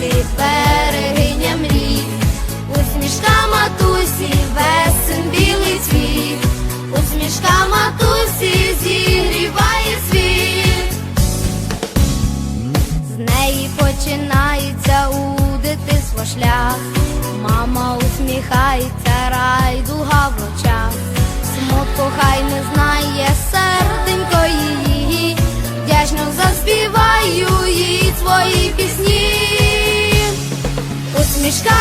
Матусі, берегиня мрій, усмішка матусі, весен білий цвіт. Усмішка матусі зігріває світ, з неї починається у дитинство шлях. Мама усміхається, райдуга в очах. Смутку хай Усмішка